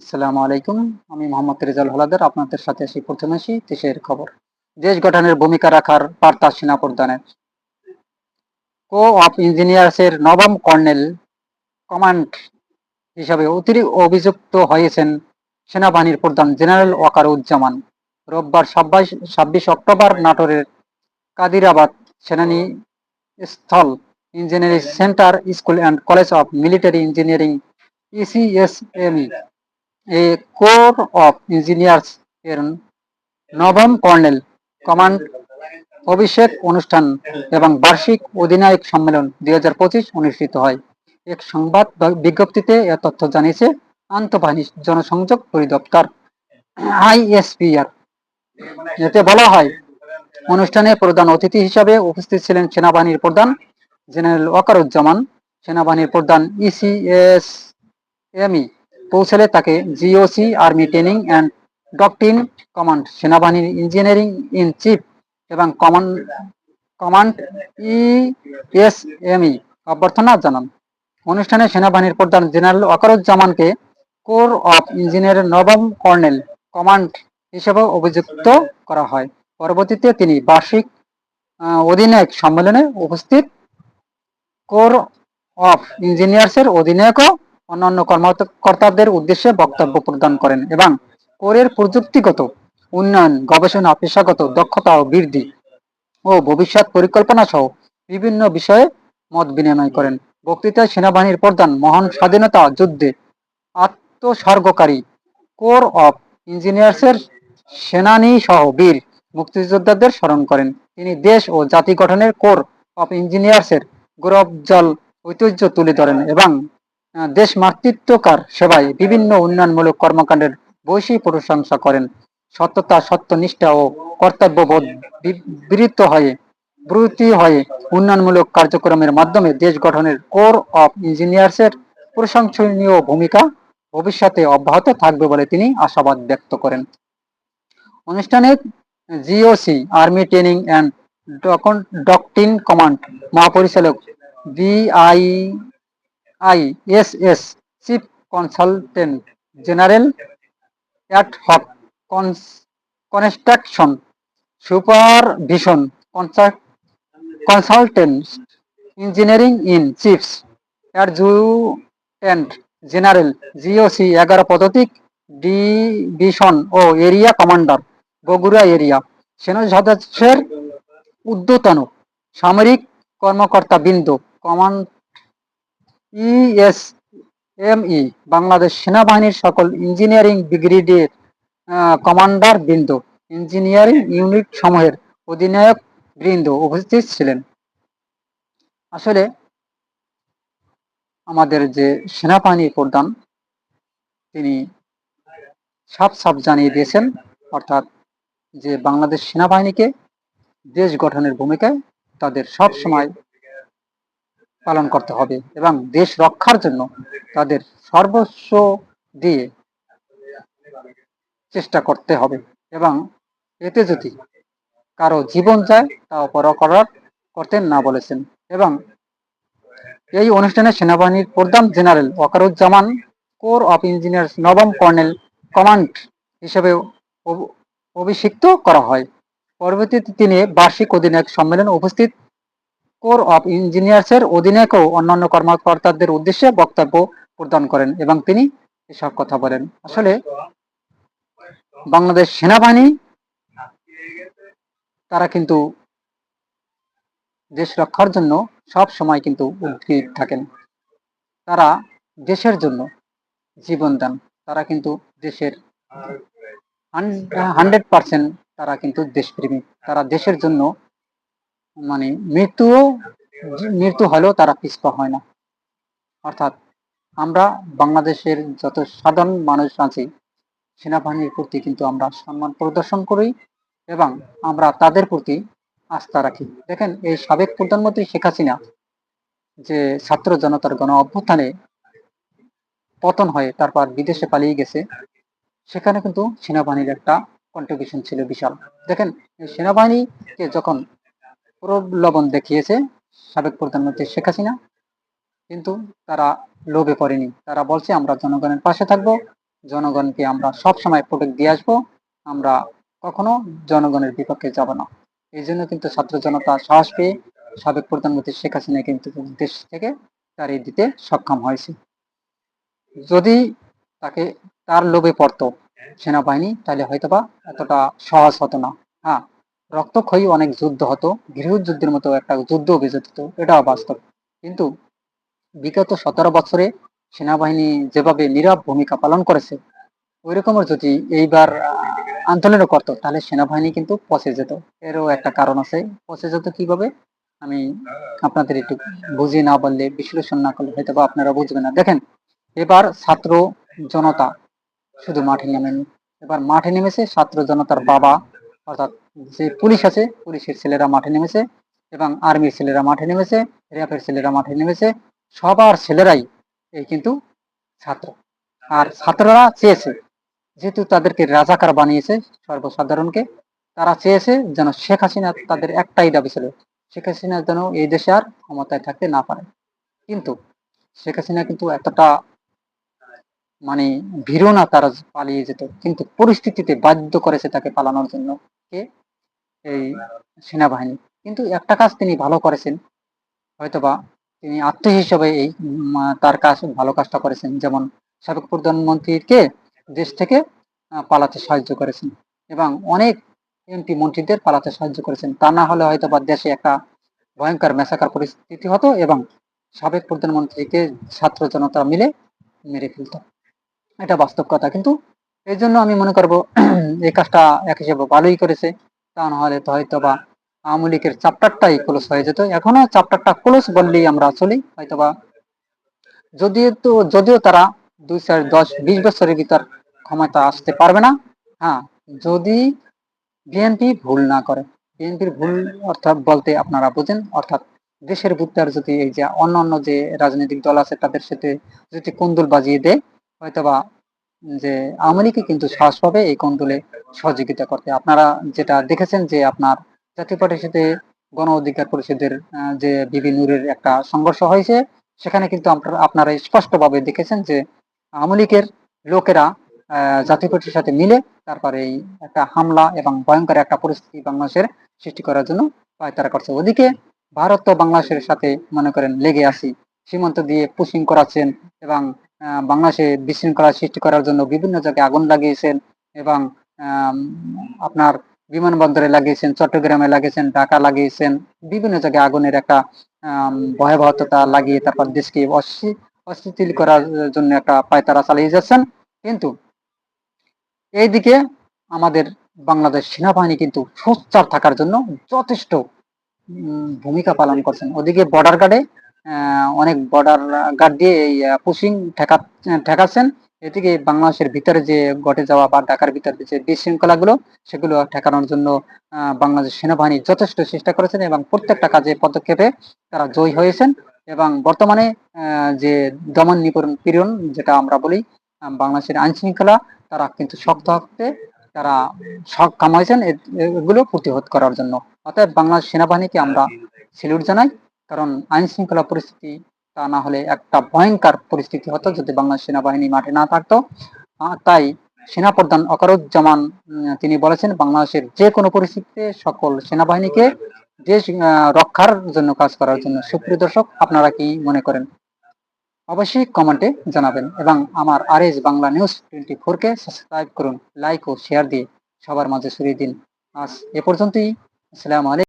আসসালামু আলাইকুম। আমি মোহাম্মদ রেজাল হলাদার, আপনাদের সাথে আসি প্রথমে আসি দেশের খবর। দেশ গঠনের ভূমিকা রাখার বার্তা সেনা প্রধানের। কো অফ ইঞ্জিনিয়ার্সের নবম কর্নেল কমান্ড হিসাবে অতিরিক্ত অভিযুক্ত হয়েছেন সেনাবাহিনীর প্রধান জেনারেল ওয়াকারুজ্জামান। রোববার ছাব্বিশ ছাব্বিশ অক্টোবর নাটোরের কাদিরাবাদ সেনানী স্থল engineering centre school and college of military engineering ECSME A corps of engineers এর নবম কর্নেল, কমান্ড, অভিষেক অনুষ্ঠান এবং বার্ষিক অধিনায়ক সম্মেলন দুই হাজার পঁচিশ অনুষ্ঠিত হয়। এক সংবাদ বিজ্ঞপ্তিতে এ তথ্য জানিয়েছে, আন্তঃবাহিনী জনসংযোগ পরিদপ্তর, আইএসপিআর। এতে বলা হয়, অনুষ্ঠানে প্রধান অতিথি হিসাবে উপস্থিত ছিলেন সেনাবাহিনীর প্রধান জেনারেল ওয়াকারুজ্জামান, সেনাবাহিনীর প্রধান ইসিএস এমই পৌঁছালে তাকে GOC army training and doctrine command সেনাবাহিনীর ইঞ্জিনিয়ারিং ইন চিফ এবং কমান্ড কমান্ড ইএসএমই অভ্যর্থনা জানান। অনুষ্ঠানে সেনাবাহিনীর প্রধান জেনারেল ওয়াকারুজ্জামানকে কোর অফ ইঞ্জিনিয়ারের নবম কর্নেল কমান্ড হিসেবে অভিযুক্ত করা হয়। পরবর্তীতে তিনি বার্ষিক অধিনায়ক সম্মেলনে উপস্থিত। কোর অফ ইঞ্জিনিয়ার্সের অধিনায়কও অন্যান্য কর্মকর্তাদের উদ্দেশ্যে বক্তব্য প্রদান করেন এবং কোরের প্রযুক্তিগত উন্নয়ন, গবেষণা, পেশাগত দক্ষতা ও বৃদ্ধি ও ভবিষ্যৎ পরিকল্পনা সহ বিভিন্ন বিষয়ে মত বিনিময় করেন। বক্তৃতায় সেনাবাহিনীর প্রধান মহান স্বাধীনতা যুদ্ধে আত্মসর্গকারী কোর অফ ইঞ্জিনিয়ার্সের সেনানী সহ বীর মুক্তিযোদ্ধাদের স্মরণ করেন। তিনি দেশ ও জাতি গঠনের কোর অফ ইঞ্জিনিয়ার্সের গৌরবজল ঐতিহ্য তুলে ধরেন এবং দেশ মাতৃত্বকার সেবায় বিভিন্ন উন্নয়নমূলক কর্মকাণ্ডের বৈশী প্রশংসা করেন। সত্যতা, সত্যনিষ্ঠা ও কর্তব্যবোধ বিবৃত হয়ে ব্রুতি হয়ে উন্নয়নমূলক কার্যক্রমের মাধ্যমে দেশ গঠনের কোর অফ ইঞ্জিনিয়ার্সের প্রশংসনীয় ভূমিকা ভবিষ্যতে অব্যাহত থাকবে বলে তিনি আশাবাদ ব্যক্ত করেন। অনুষ্ঠানে GOC army training and doctrine command মহাপরিচালক BI ISS chief consultant general ad hoc construction supervision consultant engineering in chiefs adjutant general GOC এগারো পদাতিক ডিভিশন ও এরিয়া কমান্ডার বগুড়া এরিয়া। সেনা সদস্যের উদ্যতন সামরিক কর্মকর্তা বিন্দু কমান্ড ইএসএমই বাংলাদেশ সেনাবাহিনীর সকল ইঞ্জিনিয়ারিং ব্রিগেডের কমান্ডার বৃন্দ, ইঞ্জিনিয়ারিং ইউনিট সমূহের অধিনায়ক বৃন্দ উপস্থিত ছিলেন। আসলে আমাদের যে সেনাবাহিনীর প্রধান, তিনি সাপ সাপ জানিয়ে দিয়েছেন, অর্থাৎ যে বাংলাদেশ সেনাবাহিনীকে দেশ গঠনের ভূমিকায় তাদের সব সময় পালন করতে হবে এবং দেশ রক্ষার জন্য তাদের সর্বস্ব দিয়ে চেষ্টা করতে হবে এবং এতে যদি কারও জীবন যায় তা অপর করার করতে না বলেছেন এবং এই অনুষ্ঠানে সেনাবাহিনীর প্রধান general Waker-Uz-Zaman corps of engineers নবম কর্নেল কমান্ড হিসেবে অভিষিক্ত করা হয়। পরবর্তীতে তিনি বার্ষিক অধিনায়ক সম্মেলনে উপস্থিত কোর অফ ইঞ্জিনিয়ার্সের অধিনায়কও অন্যান্য কর্মকর্তাদের উদ্দেশ্যে বক্তব্য প্রদান করেন এবং তিনি এসব কথা বলেন। আসলে বাংলাদেশ সেনাবাহিনী, তারা কিন্তু দেশ রক্ষার জন্য সব সময় কিন্তু উদ্গ্রীব থাকেন। তারা দেশের জন্য জীবন দেন। তারা কিন্তু দেশের হান্ড্রেড পার্সেন্ট তারা কিন্তু দেশপ্রেমী। তারা দেশের জন্য মানে মৃত্যুও মৃত্যু হলেও তারা পিছপা হয় না। অর্থাৎ আমরা বাংলাদেশের যত সাধারণ মানুষ আছি, সেনাবাহিনীর প্রতি কিন্তু আমরা সম্মান প্রদর্শন করি এবং আমরা তাদের প্রতি আস্থা রাখি। দেখেন, এই সাবেক প্রধানমন্ত্রী শেখ হাসিনা যে ছাত্র জনতার গণ অভ্যুত্থানে পতন হয়ে তারপর বিদেশে পালিয়ে গেছে, সেখানে কিন্তু সেনাবাহিনীর একটা কন্ট্রিবিউশন ছিল বিশাল। দেখেন সেনাবাহিনীকে যখন প্রলোভন দেখিয়েছে সাবেক প্রধানমন্ত্রী শেখ হাসিনা। কিন্তু তারা লোভে পড়েনি। তারা বলছে, আমরা জনগণের পাশে থাকব। জনগণকে আমরা সব সময় প্রোটেক্ট দিয়ে আসব। আমরা কখনো জনগণের বিপক্ষে যাব না। এই জন্য কিন্তু ছাত্র জনতা সাহস পেয়ে সাবেক প্রধানমন্ত্রী শেখ হাসিনা কিন্তু দেশ থেকে তাড়িয়ে দিতে সক্ষম হয়েছে। যদি তাকে তার লোভে পড়তো সেনাবাহিনী, তাহলে হয়তোবা এতটা সহজ হতো না। হ্যাঁ রক্তক্ষয়ী অনেক যুদ্ধ হতো গৃহযুদ্ধের মতো একটা যুদ্ধ বেজে যেত এটাও বাস্তব। কিন্তু বিগত সতেরো বছরে সেনাবাহিনী যেভাবে নীরব ভূমিকা পালন করেছে ওই রকমের যদি এইবার আহ, আন্দোলনও করতো তাহলে সেনাবাহিনী কিন্তু পচে যেত। এরও একটা কারণ আছে পচে যেত কীভাবে? আমি আপনাদের একটু বুঝিয়ে না বললে বিশ্লেষণ না করলে হয়তো বা আপনারা বুঝবেন না। দেখেন এবার ছাত্র জনতা শুধু মাঠে নেমেনি এবার মাঠে নেমেছে ছাত্র জনতার বাবা অর্থাৎ যে পুলিশ আছে, পুলিশের ছেলেরা মাঠে নেমেছে এবং আর্মির ছেলেরা মাঠে নেমেছে র্যাবের ছেলেরা মাঠে নেমেছে। সবার ছেলেরাই এই কিন্তু ছাত্র। আর ছাত্ররা চেয়েছে, যেহেতু তাদেরকে রাজাকার বানিয়েছে সর্বসাধারণকে, তারা চেয়েছে যেন শেখ হাসিনা তাদের একটাই দাবি ছিল, শেখ হাসিনা যেন এই দেশে আর ক্ষমতায় থাকতে না পারে। কিন্তু শেখ হাসিনা কিন্তু এতটা মানে ভীরু না তারা পালিয়ে যেত, কিন্তু পরিস্থিতিতে বাধ্য করেছে তাকে পালানোর জন্য। কে? এই সেনাবাহিনী। কিন্তু একটা কাজ তিনি ভালো করেছেন। হয়তোবা তিনি আত্ম হিসেবে এই তার কাজ ভালো কাজটা করেছেন। যেমন সাবেক প্রধানমন্ত্রীকে দেশ থেকে পালাতে সাহায্য করেছেন এবং অনেক এমপি মন্ত্রীদের পালাতে সাহায্য করেছেন। তা না হলে হয়তো বা দেশে একটা ভয়ঙ্কর মেসাকার পরিস্থিতি হতো এবং সাবেক প্রধানমন্ত্রীকে ছাত্র জনতা মিলে মেরে ফেলত। এটা বাস্তব কথা। কিন্তু এই জন্য আমি মনে করব এই কাজটা এক হিসেবে ভালোই করেছে। তা না হলে তো হয়তো বা আওয়ামী লীগের চ্যাপ্টারটাই ক্লোজ হয়ে যেত। এখনও চ্যাপ্টারটা ক্লোজ বললেই আমরা চলি, হয়তোবা। যদিও তো, যদিও তারা দুই চার দশ বিশ বছরের ভিতর ক্ষমতা আসতে পারবে না। হ্যাঁ যদি বিএনপি ভুল না করে বিএনপির ভুল অর্থাৎ বলতে আপনারা বোঝেন, অর্থাৎ দেশের বুদ্ধার যদি এই যে অন্য অন্য যে রাজনৈতিক দল আছে তাদের সাথে যদি কুন্দুল বাজিয়ে দেয়, হয়তোবা যে লীগই কিন্তু সাহস পাবে এই কোন্দলে সহযোগিতা করতে। আপনারা যেটা দেখেছেন যে আপনার জাতীয় পার্টির সাথে গণ অধিকার পরিষদের যে বিবি নূরের একটা সংঘর্ষ হয়েছে, সেখানে কিন্তু আপনারা স্পষ্টভাবে দেখেছেন যে আওয়ামী লোকেরা জাতীয় পার্টির সাথে মিলে তারপরে এই একটা হামলা এবং ভয়ঙ্কর একটা পরিস্থিতি বাংলাদেশের সৃষ্টি করার জন্য পায়তারা করছে। ওদিকে ভারত তো বাংলাদেশের সাথে, মনে করেন, লেগে আছি, সীমান্ত দিয়ে পুশিং করাচ্ছেন এবং বাংলাদেশে বিশৃঙ্খলা সৃষ্টি করার জন্য বিভিন্ন জায়গায় আগুন লাগিয়েছেন এবং আপনার বিমানবন্দরে লাগিয়েছেন, চট্টগ্রামে লাগিয়েছেন, ঢাকা লাগিয়েছেন, বিভিন্ন জায়গায় আগুনের একটা ভয়াবহতা লাগিয়ে তারপর দেশকে অস্থি- অস্থিতিল করার জন্য একটা পায়তারা চালিয়ে যাচ্ছেন। কিন্তু এইদিকে আমাদের বাংলাদেশ সেনাবাহিনী কিন্তু সোচ্চার থাকার জন্য যথেষ্ট ভূমিকা পালন করছেন। ওদিকে বর্ডার গার্ডে অনেক বর্ডার গার্ড দিয়ে এই পুশিং ঠেকা, ঠেকাচ্ছেন। এদিকে বাংলাদেশের ভিতরে যে ঘটে যাওয়া বা ঢাকার ভিতরে যে বিশৃঙ্খলাগুলো, সেগুলো ঠেকানোর জন্য বাংলাদেশ সেনাবাহিনী যথেষ্ট চেষ্টা করেছেন এবং প্রত্যেকটা কাজে পদক্ষেপে তারা জয়ী হয়েছেন এবং বর্তমানে যে দমন নিপীড়ন, পীড়ন যেটা আমরা বলি বাংলাদেশের আইন শৃঙ্খলা তারা কিন্তু শক্ত হতে তারা সক্ষম হয়েছেন এগুলো প্রতিহত করার জন্য। অতএব বাংলাদেশ সেনাবাহিনীকে আমরা স্যালুট জানাই। কারণ আইন শৃঙ্খলা পরিস্থিতি তা না হলে একটা ভয়ঙ্কর পরিস্থিতি হতো যদি বাংলাদেশ সেনাবাহিনী মাঠে না থাকতো। তাই সেনাপ্রধান অকারুজ্জামান তিনি বলেছেন, বাংলাদেশের যে কোনো পরিস্থিতিতে সকল সেনাবাহিনীকে দেশ রক্ষার জন্য কাজ করার জন্য। সুপ্রিয় দর্শক, আপনারা কি মনে করেন? অবশ্যই কমেন্টে জানাবেন এবং আমার R S Bangla news twenty ফোরকে সাবস্ক্রাইব করুন, লাইক ও শেয়ার দিয়ে সবার মাঝে ছড়িয়ে দিন। আজ এ পর্যন্তই। আসসালামু আলাইকুম।